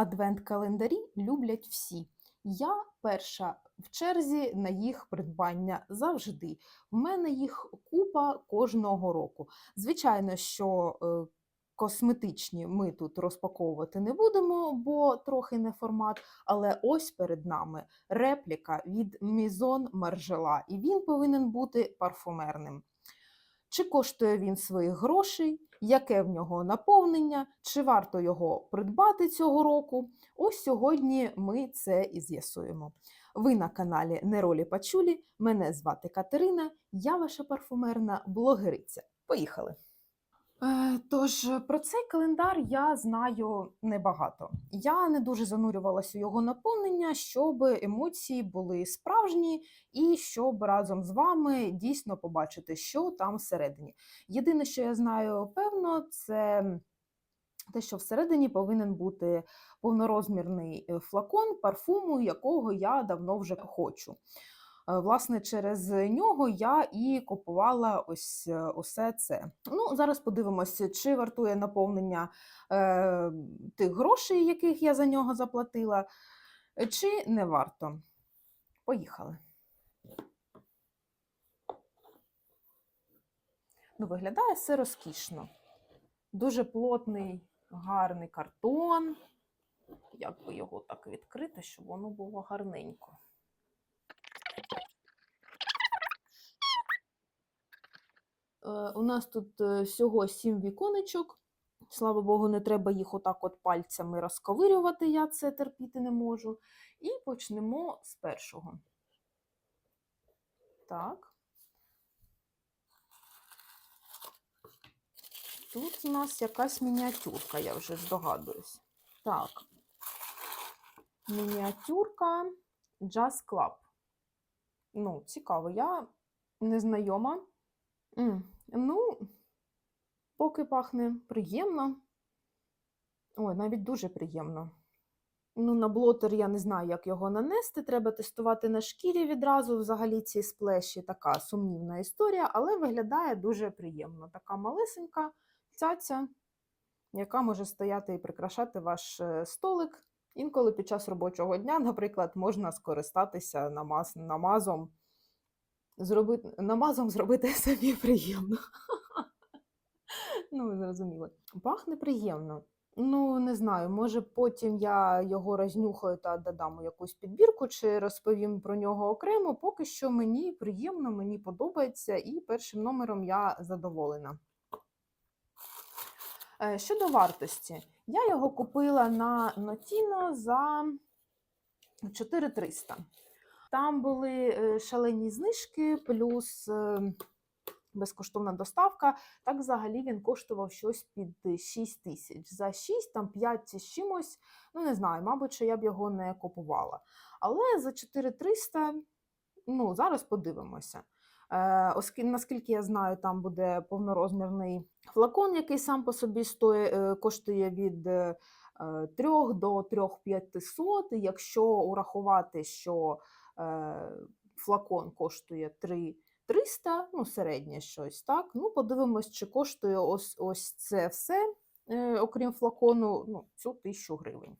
Адвент-календарі люблять всі. Я перша в черзі на їх придбання завжди. В мене їх купа кожного року. Звичайно, що е, косметичні ми тут розпаковувати не будемо, бо трохи не формат. Але ось перед нами репліка від Мізон Маржела, і він повинен бути парфумерним. Чи коштує він своїх грошей, яке в нього наповнення, чи варто його придбати цього року? Ось сьогодні ми це і з'ясуємо. Ви на каналі Неролі Пачулі. Мене звати Катерина, я ваша парфумерна блогериця. Поїхали! Е, Тож про цей календар я знаю небагато. Я не дуже занурювалася у його наповнення, щоб емоції були справжні, і щоб разом з вами дійсно побачити, що там всередині. Єдине, що я знаю певно, це те, що всередині повинен бути повнорозмірний е, флакон парфуму, якого я давно вже хочу. Е, Власне, через нього я і купувала ось е, усе це. Ну, зараз подивимося, чи вартує наповнення е, тих грошей, яких я за нього заплатила, чи не варто. Поїхали. Ну, виглядає все розкішно. Дуже плотний, гарний картон. Як би його так відкрити, щоб воно було гарненько. Е, У нас тут е, всього сім віконечок. Слава Богу, не треба їх отак от пальцями розковирювати, я це терпіти не можу. І почнемо з першого. Так. Тут у нас якась мініатюрка, я вже здогадуюсь. Так. Мініатюрка Jazz Club. Ну, цікаво, я не знайома. М, Ну, поки пахне приємно. Ой, навіть дуже приємно. Ну, на блотер я не знаю, як його нанести. Треба тестувати на шкірі відразу. Взагалі ці сплеші така сумнівна історія, але виглядає дуже приємно. Така малесенька цяця, яка може стояти і прикрашати ваш е, столик. Інколи під час робочого дня, наприклад, можна скористатися намаз, намазом зробити, намазом зробити собі приємно. ну, ви. Пахне приємно. Ну, не знаю, може потім я його рознюхаю та додам у якусь підбірку, чи розповім про нього окремо. Поки що мені приємно, мені подобається, і першим номером я задоволена. Е, Щодо вартості, я його купила на Notino за 4300. Там були е, шалені знижки, плюс е, безкоштовна доставка. Так взагалі він коштував щось під 6 тисяч. За 6, там 5 з чимось, ну не знаю, мабуть, що я б його не купувала. Але за 4300, ну, зараз подивимося. Е, оскільки, наскільки я знаю, там буде повнорозмірний флакон, який сам по собі стоїть, е, коштує від е, 3 до 3500. Якщо урахувати, що е, флакон коштує 3 300, ну, середнє щось, так? Ну, подивимось, чи коштує ось, ось це все, е, окрім флакону, ну, цю 1000 гривень.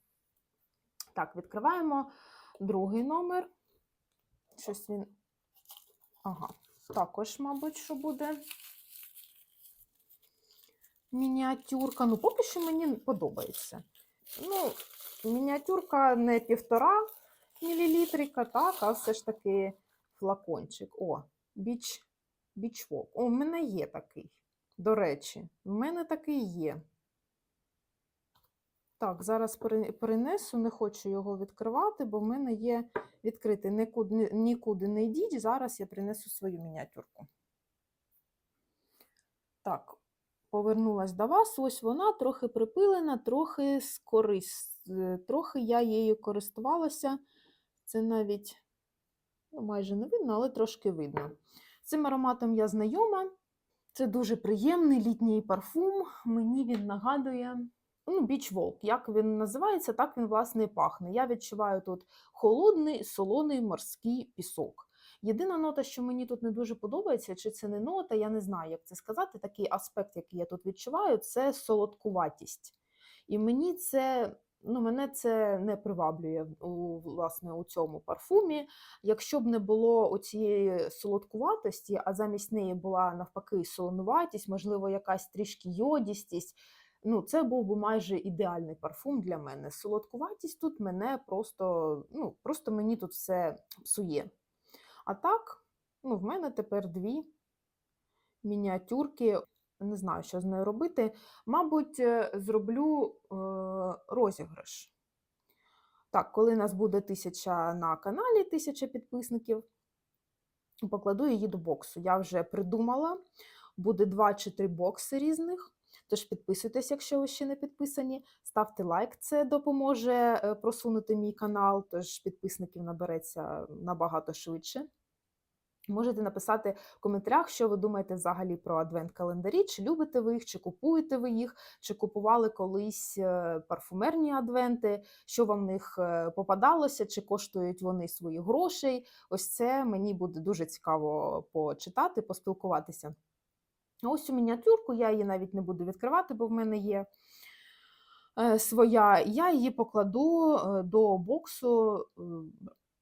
Так, відкриваємо другий номер. Щось він. Ага, також, мабуть, що буде мініатюрка. Ну, поки що мені подобається. Ну, мініатюрка не півтора мілілітрика, так, а все ж таки флакончик. О, біч, бічвок. О, в мене є такий. До речі, в мене такий є. Так, зараз перенесу, не хочу його відкривати, бо в мене є відкритий. Нікуди, нікуди не йдіть. Зараз я принесу свою мініатюрку. Так, повернулась до вас. Ось вона трохи припилена, трохи з корис... е, Трохи я її користувалася. Це навіть ну, майже не видно, але трошки видно. Цим ароматом я знайома. Це дуже приємний літній парфум. Мені він нагадує ну, Beach Walk. Як він називається, так він, власне, і пахне. Я відчуваю тут холодний, солоний морський пісок. Єдина нота, що мені тут не дуже подобається, чи це не нота, я не знаю, як це сказати. Такий аспект, який я тут відчуваю, це солодкуватість. І мені це ну, мене це не приваблює у, власне, у цьому парфумі. Якщо б не було цієї солодкуватості, а замість неї була навпаки солонуватість, можливо, якась трішки йодістість, ну, це був би майже ідеальний парфум для мене. Солодкуватість тут мене просто, ну, просто мені тут все псує. А так, ну, в мене тепер дві мініатюрки. Не знаю, що з нею робити. Мабуть, е, зроблю е, розіграш. Так, коли нас буде тисяча на каналі, тисяча підписників, покладу її до боксу. Я вже придумала, буде два чи три бокси різних. Тож підписуйтесь, якщо ви ще не підписані. Ставте лайк, це допоможе е, просунути мій канал, тож підписників набереться набагато швидше. Можете написати в коментарях, що ви думаєте взагалі про адвент-календарі, чи любите ви їх, чи купуєте ви їх, чи купували колись е, парфумерні адвенти, що вам в них е, попадалося, чи коштують вони своїх грошей. Ось це мені буде дуже цікаво почитати, поспілкуватися. Ось цю мініатюрку, я її навіть не буду відкривати, бо в мене є е, своя. Я її покладу е, до боксу е,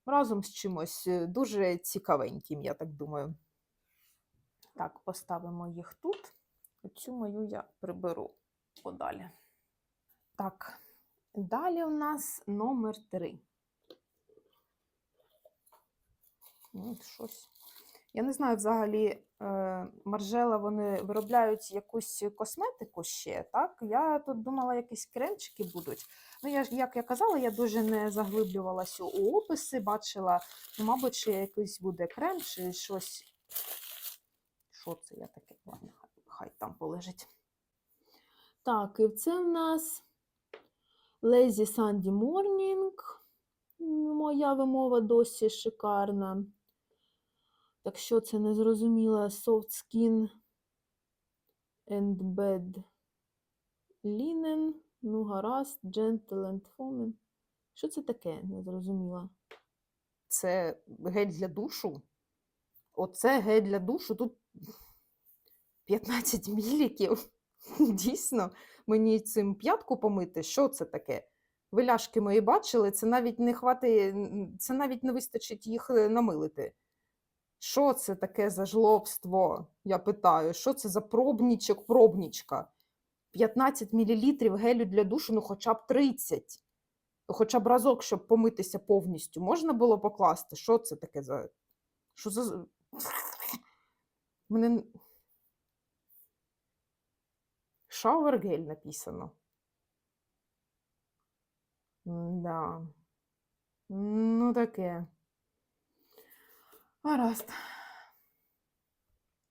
разом з чимось дуже цікавеньким, я так думаю. Так, поставимо їх тут. Оцю мою я приберу подалі. Так, далі у нас номер три. Ну, Щось. Я не знаю, взагалі, е, Маржела вони виробляють якусь косметику ще, так? Я тут думала, якісь кремчики будуть. Ну, я, як я казала, я дуже не заглиблювалася у описи, бачила, ну, мабуть, ще якийсь буде крем чи щось. Що це я таке? Хай, хай там полежить. Так, і це в нас Lazy Sunday Morning. Моя вимова досі шикарна. Так що це не зрозуміла soft skin and bed linen. Ну, гаразд, gentle and foaming. Що це таке? Не зрозуміла. Це гель для душу? Оце гель для душу. Тут 15 міліків. Дійсно, мені цим п'ятку помити. Що це таке? Ви ляшки мої бачили, це навіть не хвати, це навіть не вистачить їх е, намилити. Що це таке за жлобство? Я питаю, що це за пробнічок, пробнічка? 15 мл гелю для душу, ну хоча б 30. Ну, Хоча б разок, щоб помитися повністю. Можна було покласти? Що це таке за. Що за. Мене. Шауер-гель написано. Да. Ну, таке. Гаразд.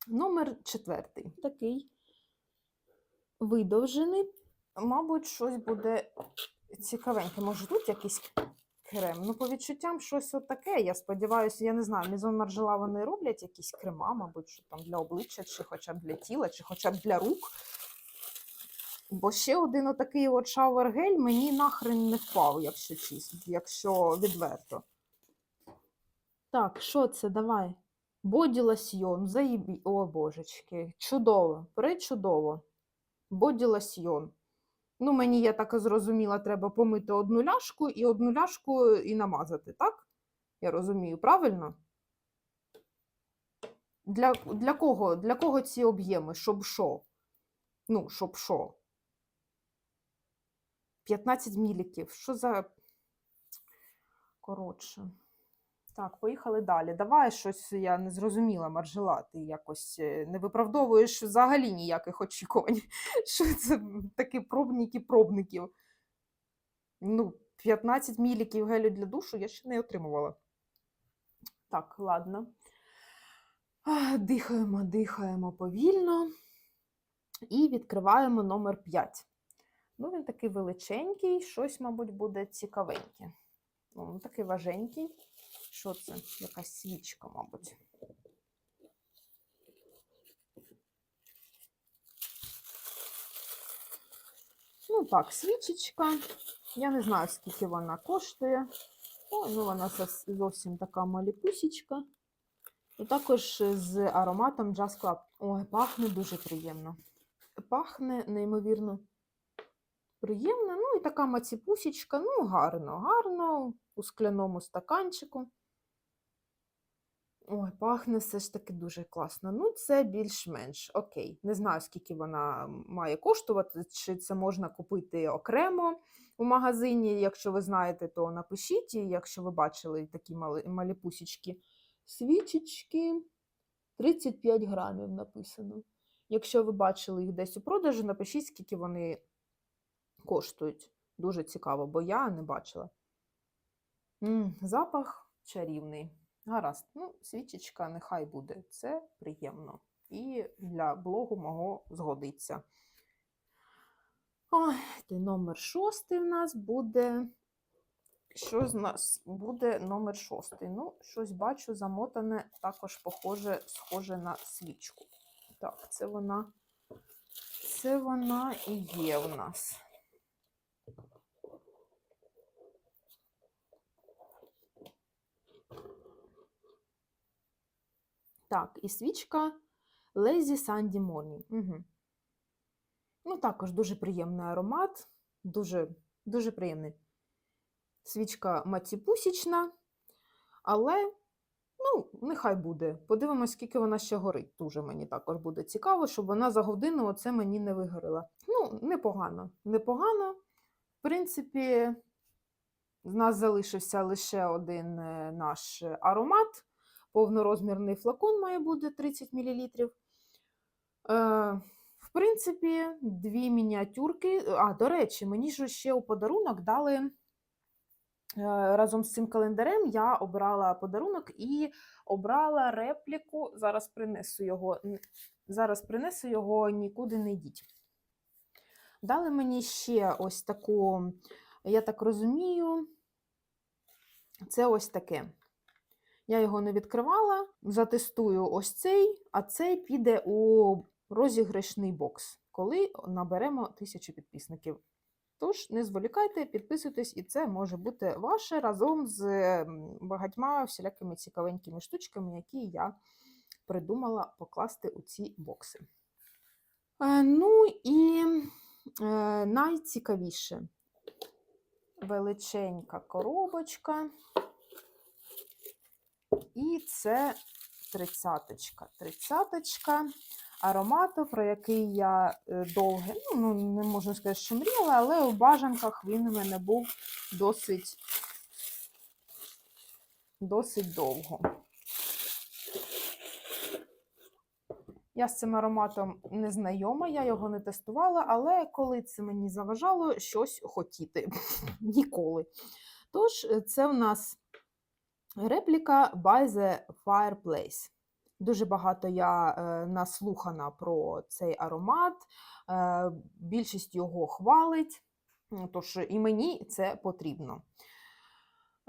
Номер четвертий. Такий видовжений. Мабуть, щось буде цікавеньке. Може, тут якийсь крем? Ну, по відчуттям, щось отаке. Я сподіваюся, я не знаю, Мізон Маржела вони роблять якісь крема, мабуть, що там для обличчя, чи хоча б для тіла, чи хоча б для рук. Бо ще один отакий от шауер-гель мені нахрен не впав, якщо чесно, якщо відверто. Так, що це? Давай. Боді лосьйон, заїбі. О, божечки, чудово, пречудово. Боді лосьйон. Ну, мені, я так зрозуміла, треба помити одну ляшку і одну ляшку і намазати, так? Я розумію, правильно? Для, для кого? Для кого ці об'єми? Щоб що? Ну, щоб що? 15 міліків. Що за. Коротше. Так, поїхали далі. Давай щось я не зрозуміла, Маржела, ти якось е, не виправдовуєш взагалі ніяких очікувань. Що це такі пробники пробників? Ну, 15 міліків гелю для душу я ще не отримувала. Так, ладно. Дихаємо, дихаємо повільно. І відкриваємо номер 5. Ну, він такий величенький, щось, мабуть, буде цікавеньке. Ну, такий важенький. Що це? Якась свічка, мабуть. Ну так, свічечка. Я не знаю, скільки вона коштує. О, ну вона зовсім така маліпусічка. І також з ароматом Jazz Club. Ой, пахне дуже приємно. Пахне неймовірно приємна. Ну і така маціпусічка, ну гарно, гарно, у скляному стаканчику. Ой, пахне все ж таки дуже класно. Ну, це більш-менш окей. Не знаю, скільки вона має коштувати, чи це можна купити окремо у магазині. Якщо ви знаєте, то напишіть, і якщо ви бачили такі мали, малі пусічки. Свічечки 35 грамів написано. Якщо ви бачили їх десь у продажу, напишіть, скільки вони коштують. Дуже цікаво, бо я не бачила. М, запах чарівний. Гаразд, ну, свічечка нехай буде. Це приємно. І для блогу мого згодиться. Ой, номер шостий в нас буде. Що з нас буде номер шостий? Ну, щось бачу, замотане, також похоже, схоже на свічку. Так, це вона, це вона і є в нас. Так, і свічка Lazy Sandy Morning. Угу. Ну, також дуже приємний аромат, дуже, дуже приємний. Свічка матіпусічна, але, ну, нехай буде. Подивимось, скільки вона ще горить. Дуже мені також буде цікаво, щоб вона за годину оце мені не вигорила. Ну, непогано. Непогано. В принципі, з нас залишився лише один е, наш аромат. Повнорозмірний флакон має бути 30 мл. Е, в принципі, дві мініатюрки. А, до речі, мені ж ще у подарунок дали е, разом з цим календарем. Я обрала подарунок і обрала репліку. Зараз принесу його. Зараз принесу його, нікуди не йдіть. Дали мені ще ось таку, я так розумію, це ось таке. Я його не відкривала, затестую ось цей, а цей піде у розіграшний бокс, коли наберемо тисячу підписників. Тож не зволікайте, підписуйтесь, і це може бути ваше разом з багатьма всілякими цікавенькими штучками, які я придумала покласти у ці бокси. Е, Ну і е, найцікавіше величенька коробочка. І це тридцяточка. Тридцяточка аромату, про який я е, довге, ну, ну, не можу сказати, що мріяла, але у бажанках він у мене був досить, досить довго. Я з цим ароматом не знайома, я його не тестувала, але коли це мені заважало щось хотіти ніколи. Тож, е, це в нас репліка By the Fireplace. Дуже багато я е, наслухана про цей аромат, е, більшість його хвалить, тож і мені це потрібно.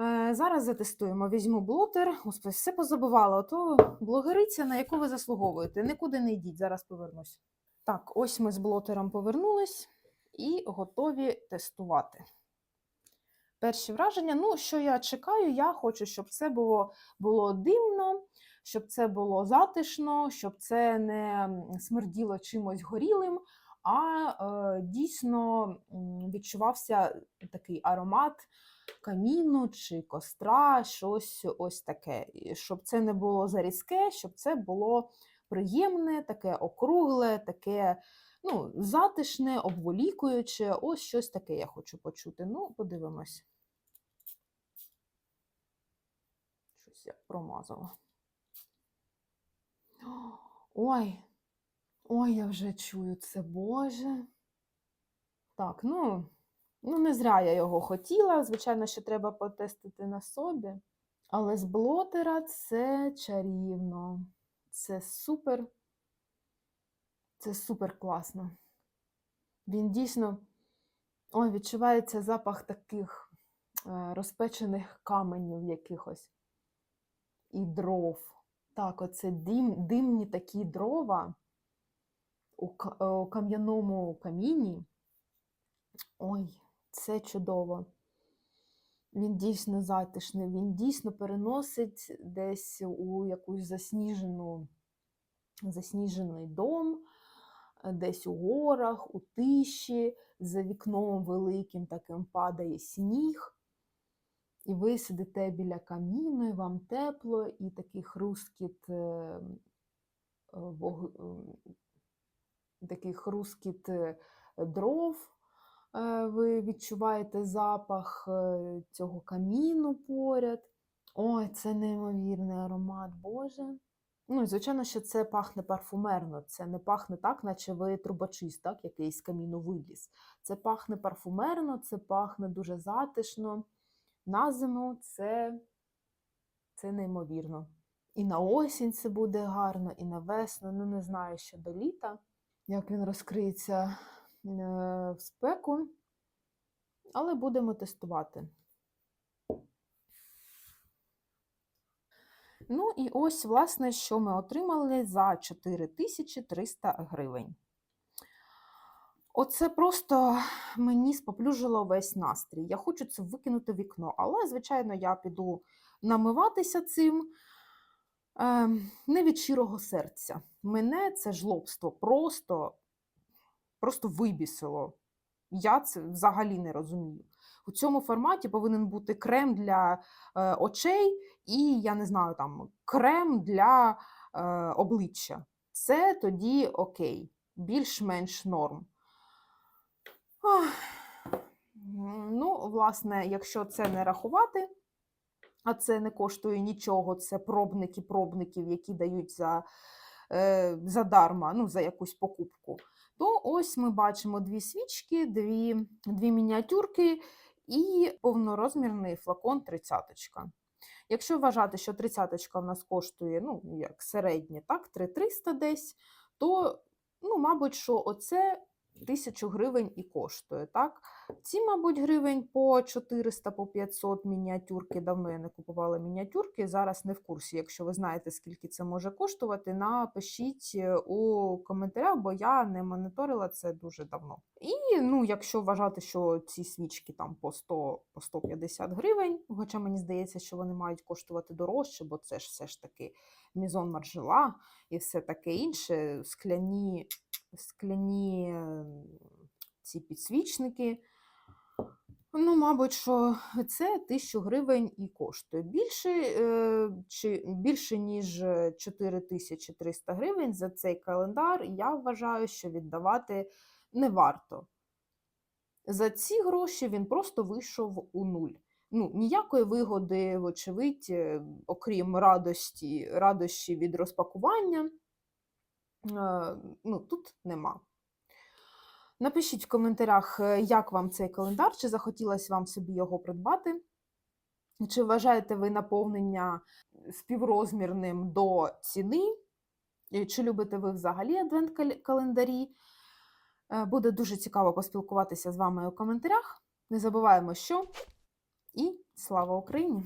Е, Зараз затестуємо. Візьму блотер. Господи, все позабувала. Ото блогериця, на яку ви заслуговуєте. Нікуди не йдіть, зараз повернусь. Так, ось ми з блотером повернулись і готові тестувати. Перші враження. Ну, що я чекаю, я хочу, щоб це було, було димно, щоб це було затишно, щоб це не смерділо чимось горілим, а е, дійсно відчувався такий аромат каміну чи костра, щось ось таке. Щоб це не було зарізке, щоб це було приємне, таке округле, таке ну, затишне, обволікуюче. Ось щось таке я хочу почути. Ну, подивимось. Щось я промазала. Ой, ой, я вже чую це, Боже. Так, ну, ну не зря я його хотіла. Звичайно, що треба потестити на собі. Але з блотера це чарівно. Це супер. Це супер класно. Він дійсно. Ой, відчувається запах таких е, розпечених каменів якихось і дров. Так, оце дим, димні такі дрова у, е, кам'яному каміні. Ой, це чудово. Він дійсно затишний, він дійсно переносить десь у якусь засніжену, засніжений дом, десь у горах, у тиші, за вікном великим таким падає сніг. І ви сидите біля каміну, і вам тепло, і такий хрускіт, е, е, вог- такий хрускіт е, дров. е, Ви відчуваєте запах е, цього каміну поряд. Ой, це неймовірний аромат, Боже. Ну, і звичайно, що це пахне парфумерно. Це не пахне так, наче ви трубочист, так, який з каміну виліз. Це пахне парфумерно, це пахне дуже затишно. На зиму це, це неймовірно. І на осінь це буде гарно, і на весну. Ну, не знаю ще до літа, як він розкриється е, в спеку. Але будемо тестувати. Ну і ось, власне, що ми отримали за 4300 гривень. Оце просто мені споплюжило весь настрій. Я хочу це викинути в вікно, але, звичайно, я піду намиватися цим е, не від щирого серця. Мене це жлобство просто, просто вибісило. Я це взагалі не розумію. У цьому форматі повинен бути крем для е, очей і, я не знаю, там крем для е, обличчя. Це тоді окей, більш-менш норм. М, Ну, власне, якщо це не рахувати, а це не коштує нічого, це пробники пробників, які дають за, е, задарма, ну, за якусь покупку, то ось ми бачимо дві свічки, дві, дві мініатюрки і повнорозмірний флакон тридцяточка. Якщо вважати, що тридцяточка в нас коштує, ну, як середнє, так, 3300 десь, то, ну, мабуть, що оце 1000 гривень і коштує, так? Ці, мабуть, гривень по 400, по 500 мініатюрки. Давно я не купувала мініатюрки, зараз не в курсі. Якщо ви знаєте, скільки це може коштувати, напишіть е, у коментарях, бо я не моніторила це дуже давно. І ну, якщо вважати, що ці свічки там по 100, по 150 гривень, хоча мені здається, що вони мають коштувати дорожче, бо це ж все ж таки мізон маржела і все таке інше, скляні, скляні ці підсвічники. Ну, мабуть, що це 1000 гривень і коштує. Більше, е, чи, більше ніж 4300 гривень за цей календар, я вважаю, що віддавати не варто. За ці гроші він просто вийшов у нуль. Ну, ніякої вигоди, вочевидь, е, окрім радості, радощі від розпакування, ну, тут нема. Напишіть в коментарях, е, як вам цей календар, чи захотілося вам собі його придбати. Чи вважаєте ви наповнення співрозмірним до ціни? Чи любите ви взагалі адвент-календарі? Е, Буде дуже цікаво поспілкуватися з вами у коментарях. Не забуваємо, що і слава Україні!